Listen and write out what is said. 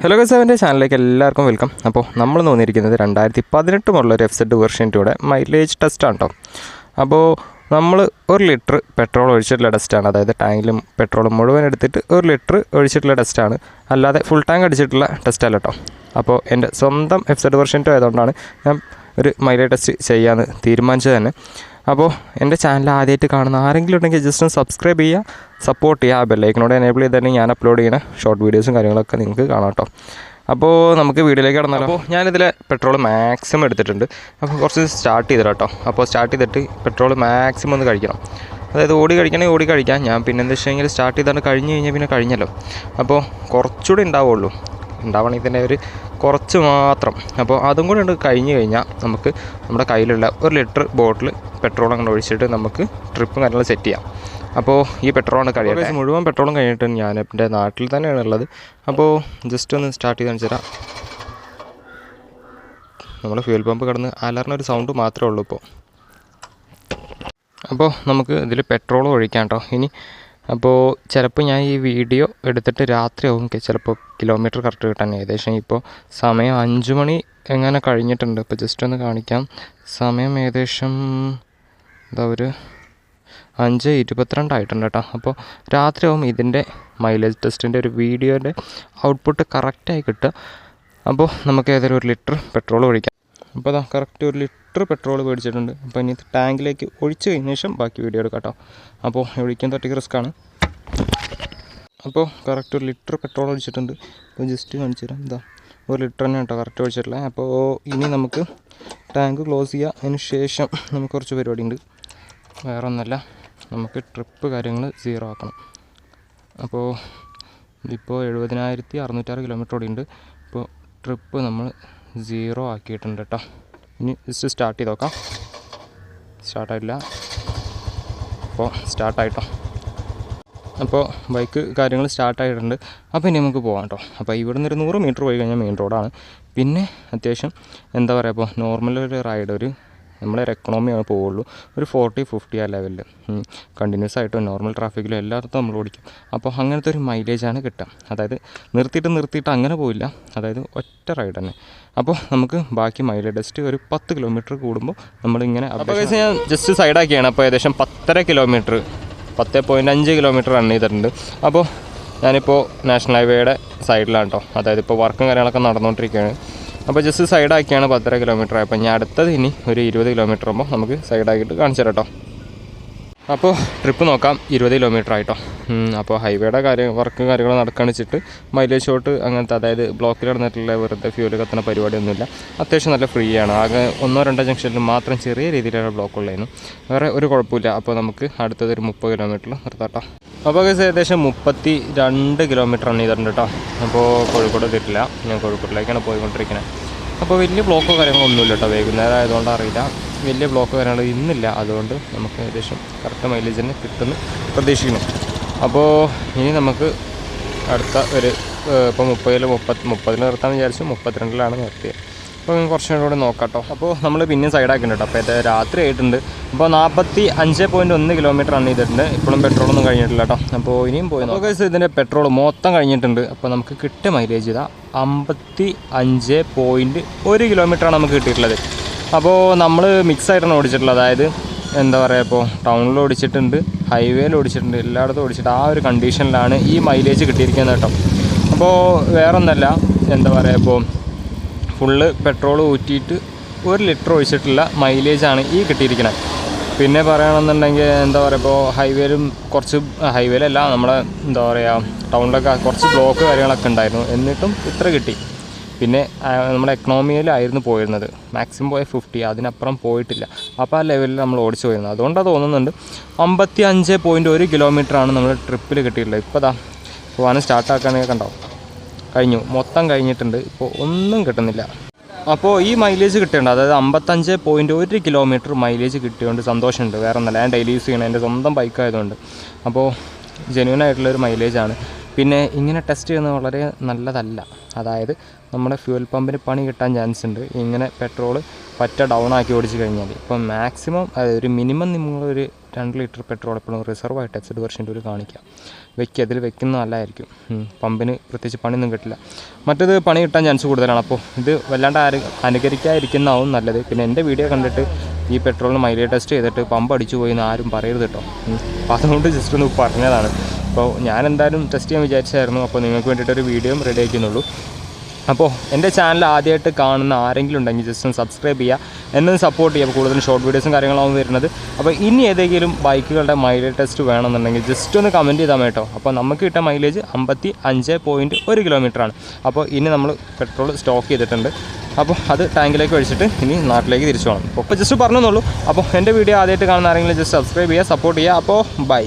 Hello ഗസാവിന്റെ ചാനലിലേക്ക് എല്ലാവർക്കും welcome അപ്പോൾ നമ്മൾ തോന്നിയിരിക്കുന്നത് രണ്ടായിരത്തി പതിനെട്ട് മുതലുള്ള ഒരു എഫ് സെഡ് വെർഷൻ ടൂടെ മൈലേജ് ടെസ്റ്റാണ് കേട്ടോ അപ്പോൾ നമ്മൾ ഒരു ലിറ്റർ പെട്രോൾ ഒഴിച്ചിട്ടുള്ള ടെസ്റ്റാണ് അതായത് ടാങ്കിലും പെട്രോളും മുഴുവൻ എടുത്തിട്ട് ഒരു ലിറ്റർ ഒഴിച്ചിട്ടുള്ള ടെസ്റ്റാണ് അല്ലാതെ ഫുൾ ടാങ്ക് അടിച്ചിട്ടുള്ള ടെസ്റ്റ് അല്ല കേട്ടോ അപ്പോൾ എന്റെ സ്വന്തം എഫ് സെഡ് വെർഷൻ ടു ആയതുകൊണ്ടാണ് ഞാൻ ഒരു മൈലേജ് ടെസ്റ്റ് ചെയ്യാമെന്ന് തീരുമാനിച്ചത് തന്നെ. അപ്പോൾ എന്റെ ചാനൽ ആദ്യമായിട്ട് കാണുന്ന ആരെങ്കിലും ഉണ്ടെങ്കിൽ ജസ്റ്റ് ഒന്ന് സബ്സ്ക്രൈബ് ചെയ്യുക സപ്പോർട്ട് ചെയ്യുക ആ ബെല്ലൈക്കനോട് എനേബിൾ ചെയ്ത് തന്നെ ഞാൻ അപ്ലോഡ് ചെയ്യുന്ന ഷോർട്ട് വീഡിയോസും കാര്യങ്ങളൊക്കെ നിങ്ങൾക്ക് കാണാം കേട്ടോ. അപ്പോൾ നമുക്ക് വീഡിയോയിലേക്ക് കടന്നാലോ? അപ്പോൾ ഞാനിതിൽ പെട്രോൾ മാക്സിമം എടുത്തിട്ടുണ്ട്. അപ്പോൾ കുറച്ച് സ്റ്റാർട്ട് ചെയ്തിട്ട് കേട്ടോ. അപ്പോൾ സ്റ്റാർട്ട് ചെയ്തിട്ട് പെട്രോൾ മാക്സിമം ഒന്ന് കഴിക്കണം. അതായത് ഓടി കഴിക്കണമെങ്കിൽ ഓടി കഴിക്കാം. ഞാൻ പിന്നെ എന്താ വെച്ച് കഴിഞ്ഞാൽ സ്റ്റാർട്ട് ചെയ്താണ് കഴിഞ്ഞ് കഴിഞ്ഞാൽ പിന്നെ കഴിഞ്ഞല്ലോ. അപ്പോൾ കുറച്ചുകൂടി ഉണ്ടാവുള്ളൂ. ഉണ്ടാവണമെങ്കിൽ തന്നെ ഒരു കുറച്ച് മാത്രം. അപ്പോൾ അതും കൂടി ഉണ്ട് കഴിഞ്ഞ് കഴിഞ്ഞാൽ നമുക്ക് നമ്മുടെ കയ്യിലുള്ള ഒരു ലിറ്റർ ബോട്ടിൽ പെട്രോൾ അങ്ങോട്ട് ഒഴിച്ചിട്ട് നമുക്ക് ട്രിപ്പും കാര്യങ്ങളും സെറ്റ് ചെയ്യാം. അപ്പോൾ ഈ പെട്രോളാണ് കഴിയുന്നത് മുഴുവൻ പെട്രോളും കഴിഞ്ഞിട്ട് ഞാൻ എന്റെ നാട്ടിൽ തന്നെയാണ് ഉള്ളത്. അപ്പോൾ ജസ്റ്റ് ഒന്ന് സ്റ്റാർട്ട് ചെയ്ത് കാണിച്ചു തരാം. നമ്മുടെ ഫ്യൂൽ പമ്പ് കിടന്ന് അലറിന് ഒരു സൗണ്ട് മാത്രമേ ഉള്ളൂ ഇപ്പോൾ. അപ്പോൾ നമുക്ക് ഇതിൽ പെട്രോൾ ഒഴിക്കാം കേട്ടോ. ഇനി അപ്പോൾ ചിലപ്പോൾ ഞാൻ ഈ വീഡിയോ എടുത്തിട്ട് രാത്രിയാവും ചിലപ്പോൾ കിലോമീറ്റർ കറക്റ്റ് കിട്ടാൻ. ഏകദേശം ഇപ്പോൾ സമയം അഞ്ച് മണി എങ്ങനെ കഴിഞ്ഞിട്ടുണ്ട്? ഇപ്പോൾ ജസ്റ്റ് ഒന്ന് കാണിക്കാം. സമയം ഏകദേശം എന്താ ഒരു അഞ്ച് ഇരുപത്തിരണ്ടായിട്ടുണ്ട് കേട്ടോ. അപ്പോൾ രാത്രിയാവും ഇതിന്റെ മൈലേജ് ടെസ്റ്റിന്റെ ഒരു വീഡിയോന്റെ ഔട്ട്പുട്ട് കറക്റ്റായി കിട്ടുക. അപ്പോൾ നമുക്ക് ഏതൊരു ഒരു ലിറ്റർ പെട്രോൾ ഒഴിക്കാം. അപ്പോൾ അതാ കറക്റ്റ് ഒരു ലിറ്റർ പെട്രോൾ മേടിച്ചിട്ടുണ്ട്. അപ്പോൾ ഇനി ടാങ്കിലേക്ക് ഒഴിച്ച് കഴിഞ്ഞ ശേഷം ബാക്കി വീഡിയോ എടുക്കാം കേട്ടോ. അപ്പോൾ ഒഴിക്കാൻ തട്ടിക്ക് റിസ്ക്കാണ് അപ്പോൾ കറക്റ്റ് ഒരു ലിറ്റർ പെട്രോൾ ഒഴിച്ചിട്ടുണ്ട്. അപ്പോൾ ജസ്റ്റ് കാണിച്ചു തരാം. എന്താ ഒരു ലിറ്റർ തന്നെ കേട്ടോ കറക്റ്റ് ഒഴിച്ചിട്ടുള്ളത് അപ്പോൾ ഇനി നമുക്ക് ടാങ്ക് ക്ലോസ് ചെയ്യുക അതിന് ശേഷം നമുക്ക് കുറച്ച് പരിപാടി ഉണ്ട് വേറെ ഒന്നല്ല നമുക്ക് ട്രിപ്പ് കാര്യങ്ങൾ സീറോ ആക്കണം. അപ്പോൾ ഇപ്പോൾ എഴുപതിനായിരത്തി അറുന്നൂറ്റാറ് കിലോമീറ്റർ ഓടിയുണ്ട്. ഇപ്പോൾ ട്രിപ്പ് നമ്മൾ സീറോ ആക്കിയിട്ടുണ്ട് കേട്ടോ. ഇനി ജസ്റ്റ് സ്റ്റാർട്ട് ചെയ്ത് നോക്കാം. സ്റ്റാർട്ടായിട്ടില്ല അപ്പോൾ സ്റ്റാർട്ടായിട്ടോ അപ്പോൾ ബൈക്ക് കാര്യങ്ങൾ സ്റ്റാർട്ടായിട്ടുണ്ട് അപ്പോൾ ഇനി നമുക്ക് പോകാം കേട്ടോ. അപ്പോൾ ഇവിടുന്ന് ഒരു നൂറ് മീറ്റർ പോയി കഴിഞ്ഞാൽ മെയിൻ റോഡാണ് പിന്നെ അത്യാവശ്യം എന്താ പറയുക ഇപ്പോൾ നോർമൽ ഒരു റൈഡ് ഒരു നമ്മളൊരു എക്കണോമിയാണ് പോവുള്ളൂ. ഒരു ഫോർട്ടി ഫിഫ്റ്റി ആ ലെവലിൽ കണ്ടിന്യൂസ് ആയിട്ടും നോർമൽ ട്രാഫിക്കിലും എല്ലായിടത്തും നമ്മൾ ഓടിക്കും. അപ്പോൾ അങ്ങനത്തെ ഒരു മൈലേജാണ് കിട്ടുക. അതായത് നിർത്തിയിട്ട് നിർത്തിയിട്ട് അങ്ങനെ പോയില്ല അതായത് ഒറ്റ റൈഡ് തന്നെ. അപ്പോൾ നമുക്ക് ബാക്കി മൈലേജ് ടെസ്റ്റ് ഒരു പത്ത് കിലോമീറ്റർ കൂടുമ്പോൾ നമ്മളിങ്ങനെ അപ്പോൾ ഞാൻ ജസ്റ്റ് സൈഡാക്കിയാണ് അപ്പോൾ ഏകദേശം പത്തര കിലോമീറ്റർ പത്ത് പോയിന്റ് അഞ്ച് കിലോമീറ്റർ റൺ ചെയ്തിട്ടുണ്ട്. അപ്പോൾ ഞാനിപ്പോൾ നാഷണൽ ഹൈവേയുടെ സൈഡിലാണ് കേട്ടോ അതായത് ഇപ്പോൾ വർക്കും കാര്യങ്ങളൊക്കെ നടന്നുകൊണ്ടിരിക്കുകയാണ്. അപ്പോൾ ജസ്റ്റ് സൈഡാക്കിയാണ് പത്തര കിലോമീറ്റർ അപ്പോൾ ഇനി അടുത്തത് ഇനി ഒരു ഇരുപത് കിലോമീറ്റർ ആകുമ്പോൾ നമുക്ക് സൈഡാക്കിയിട്ട് കാണിച്ചു തരാം കേട്ടോ. അപ്പോൾ ട്രിപ്പ് നോക്കാം. ഇരുപത് കിലോമീറ്റർ ആയിട്ടോ. അപ്പോൾ ഹൈവേയുടെ കാര്യം വർക്ക് കാര്യങ്ങൾ നടക്കാണിച്ചിട്ട് മൈലേജ് ഷോട്ട് അങ്ങനത്തെ അതായത് ബ്ലോക്കിൽ നടന്നിട്ടുള്ള വെറുതെ ഫ്യൂൽ കത്തുന്ന പരിപാടിയൊന്നുമില്ല. അത്യാവശ്യം നല്ല ഫ്രീ ആണ്. ആകെ ഒന്നോ രണ്ടോ ജംഗ്ഷനിൽ മാത്രം ചെറിയ രീതിയിലുള്ള ബ്ലോക്ക് ഉള്ളതിന് വേറെ ഒരു കുഴപ്പമില്ല. അപ്പോൾ നമുക്ക് അടുത്തത് ഒരു മുപ്പത് കിലോമീറ്ററിൽ നിർത്താട്ടോ അപ്പോൾ ഏകദേശം മുപ്പത്തി രണ്ട് കിലോമീറ്റർ ആണ് ചെയ്തിട്ടുണ്ട് കേട്ടോ അപ്പോൾ കോഴിക്കോട് എത്തിയിട്ടില്ല. ഞാൻ കോഴിക്കോട്ടിലേക്കാണ് പോയിക്കൊണ്ടിരിക്കുന്നത് അപ്പോൾ വലിയ ബ്ലോക്കോ കാര്യങ്ങളോ ഒന്നുമില്ല കേട്ടോ വൈകുന്നേരം ആയതുകൊണ്ട് അറിയില്ല. വലിയ ബ്ലോക്ക് വരാനുള്ളത് ഇന്നില്ല. അതുകൊണ്ട് നമുക്ക് ഏകദേശം കറക്റ്റ് മൈലേജ് തന്നെ കിട്ടുമെന്ന് പ്രതീക്ഷിക്കുന്നു. അപ്പോൾ ഇനി നമുക്ക് അടുത്ത ഒരു ഇപ്പോൾ മുപ്പതിൽ മുപ്പത്തി മുപ്പതിൽ നിർത്താമെന്ന് വിചാരിച്ചു മുപ്പത്തിരണ്ടിലാണ് നിർത്തിയത് അപ്പോൾ കുറച്ചും കൂടെ നോക്കാം കേട്ടോ അപ്പോൾ നമ്മൾ പിന്നെയും സൈഡാക്കുന്നുണ്ട് അപ്പോൾ ഇത് രാത്രി ആയിട്ടുണ്ട്. അപ്പോൾ നാൽപ്പത്തി അഞ്ച് പോയിന്റ് ഒന്ന് കിലോമീറ്റർ റൺ ചെയ്തിട്ടുണ്ട്. ഇപ്പോഴും പെട്രോളൊന്നും കഴിഞ്ഞിട്ടില്ല കേട്ടോ അപ്പോൾ ഇനിയും പോയി guys, ഇതിന്റെ പെട്രോൾ മൊത്തം കഴിഞ്ഞിട്ടുണ്ട്. അപ്പോൾ നമുക്ക് കിട്ടിയ മൈലേജ് ഇതാ അമ്പത്തി അഞ്ച് പോയിന്റ് ഒരു കിലോമീറ്ററാണ് നമുക്ക് കിട്ടിയിട്ടുള്ളത്. അപ്പോൾ നമ്മൾ മിക്സ് ആയിട്ടാണ് ഓടിച്ചിട്ടുള്ളത്. അതായത് എന്താ പറയുക ഇപ്പോൾ ടൗണിൽ ഓടിച്ചിട്ടുണ്ട് ഹൈവേയിൽ ഓടിച്ചിട്ടുണ്ട് എല്ലായിടത്തും ഓടിച്ചിട്ട് ആ ഒരു കണ്ടീഷനിലാണ് ഈ മൈലേജ് കിട്ടിയിരിക്കുന്നത് കേട്ടോ. അപ്പോൾ വേറൊന്നല്ല എന്താ പറയുക ഇപ്പോൾ ഫുള്ള് പെട്രോൾ ഊറ്റിയിട്ട് ഒരു ലിറ്റർ ഒഴിച്ചിട്ടുള്ള മൈലേജാണ് ഈ കിട്ടിയിരിക്കുന്നത്. പിന്നെ പറയുകയാണെന്നുണ്ടെങ്കിൽ എന്താ പറയുക ഇപ്പോൾ ഹൈവേയിലും കുറച്ച് ഹൈവേയിലല്ല നമ്മുടെ എന്താ പറയുക ടൗണിലൊക്കെ കുറച്ച് ബ്ലോക്ക് കാര്യങ്ങളൊക്കെ ഉണ്ടായിരുന്നു. എന്നിട്ടും ഇത്ര കിട്ടി. പിന്നെ നമ്മുടെ എക്കണോമിയിലായിരുന്നു പോയിരുന്നത്. മാക്സിമം പോയ ഫിഫ്റ്റി അതിനപ്പുറം പോയിട്ടില്ല. അപ്പോൾ ആ ലെവലിൽ നമ്മൾ ഓടിച്ചു പോയിരുന്നത് അതുകൊണ്ടാണ് തോന്നുന്നുണ്ട് അമ്പത്തി അഞ്ച് പോയിന്റ് ഒരു കിലോമീറ്ററാണ് നമ്മൾ ട്രിപ്പിൽ കിട്ടിയിട്ടുള്ളത്. ഇപ്പോൾ ദാ പോകാനും സ്റ്റാർട്ടാക്കാനൊക്കെ കണ്ടോ? കഴിഞ്ഞു. മൊത്തം കഴിഞ്ഞിട്ടുണ്ട്. ഇപ്പോൾ ഒന്നും കിട്ടുന്നില്ല. അപ്പോൾ ഈ മൈലേജ് കിട്ടിയുണ്ട് അതായത് അമ്പത്തഞ്ച് പോയിന്റ് ഒരു കിലോമീറ്റർ മൈലേജ് കിട്ടിയതുകൊണ്ട് സന്തോഷമുണ്ട്. വേറെ ഒന്നല്ല ഞാൻ ഡെയിലി യൂസ് ചെയ്യണം എന്റെ സ്വന്തം ബൈക്കായതുകൊണ്ട് അപ്പോൾ ജെന്യൂൻ ആയിട്ടുള്ളൊരു മൈലേജാണ് പിന്നെ ഇങ്ങനെ ടെസ്റ്റ് ചെയ്യുന്നത് വളരെ നല്ലതല്ല. അതായത് നമ്മുടെ ഫ്യൂൽ പമ്പിന് പണി കിട്ടാൻ ചാൻസ് ഉണ്ട്. ഇങ്ങനെ പെട്രോൾ പറ്റ ഡൗൺ ആക്കി ഓടിച്ചു കഴിഞ്ഞാൽ ഇപ്പം മാക്സിമം ഒരു മിനിമം നിങ്ങളൊരു രണ്ട് ലിറ്റർ പെട്രോൾ എപ്പോഴും റിസർവ് ആയിട്ട് എക്സഡ് വെർഷന്റെ ഒരു കാണിക്കുക വെക്കുക അതിൽ വെക്കുന്ന നല്ലതായിരിക്കും. പമ്പിന് പ്രത്യേകിച്ച് പണിയൊന്നും കിട്ടില്ല. മറ്റത് പണി കിട്ടാൻ ചാൻസ് കൂടുതലാണ്. അപ്പോൾ ഇത് വല്ലാണ്ട് ആര് അനുകരിക്കാതിരിക്കുന്നതാവും നല്ലത്. പിന്നെ എന്റെ വീഡിയോ കണ്ടിട്ട് ഈ പെട്രോളിന് മൈലേജ് ടെസ്റ്റ് ചെയ്തിട്ട് പമ്പ് അടിച്ചു പോയി എന്ന് ആരും പറയരുത് കേട്ടോ അപ്പോൾ അതുകൊണ്ട് ജസ്റ്റ് ഒന്ന് പറഞ്ഞതാണ്. അപ്പോൾ ഞാൻ എന്തായാലും ടെസ്റ്റ് ചെയ്യാൻ വിചാരിച്ചായിരുന്നു അപ്പോൾ നിങ്ങൾക്ക് വേണ്ടിയിട്ടൊരു വീഡിയോ റെഡി ആക്കുന്നുള്ളൂ അപ്പോൾ എന്റെ ചാനൽ ആദ്യമായിട്ട് കാണുന്ന ആരെങ്കിലും ഉണ്ടെങ്കിൽ ജസ്റ്റ് ഒന്ന് സബ്സ്ക്രൈബ് ചെയ്യുക. എന്നും സപ്പോർട്ട് ചെയ്യുക. കൂടുതൽ ഷോർട്ട് വീഡിയോസും കാര്യങ്ങളാവും വരുന്നത്. അപ്പോൾ ഇനി ഏതെങ്കിലും ബൈക്കുകളുടെ മൈലേജ് ടെസ്റ്റ് വേണമെന്നുണ്ടെങ്കിൽ ജസ്റ്റ് ഒന്ന് കമന്റ് ചെയ്താൽ കേട്ടോ. അപ്പോൾ നമുക്ക് കിട്ടിയ മൈലേജ് അമ്പത്തി അഞ്ച് പോയിന്റ് ഒരു കിലോമീറ്ററാണ് അപ്പോൾ ഇനി നമ്മൾ പെട്രോൾ സ്റ്റോക്ക് ചെയ്തിട്ടുണ്ട്. അപ്പോൾ അത് ടാങ്കിലേക്ക് ഒഴിച്ചിട്ട് ഇനി നാട്ടിലേക്ക് തിരിച്ചു പോകണം. അപ്പോൾ ജസ്റ്റ് പറഞ്ഞെന്നുള്ളൂ. അപ്പോൾ എന്റെ വീഡിയോ ആദ്യമായിട്ട് കാണുന്ന ആരെങ്കിലും ജസ്റ്റ് സബ്സ്ക്രൈബ് ചെയ്യുക സപ്പോർട്ട് ചെയ്യുക. അപ്പോൾ ബൈ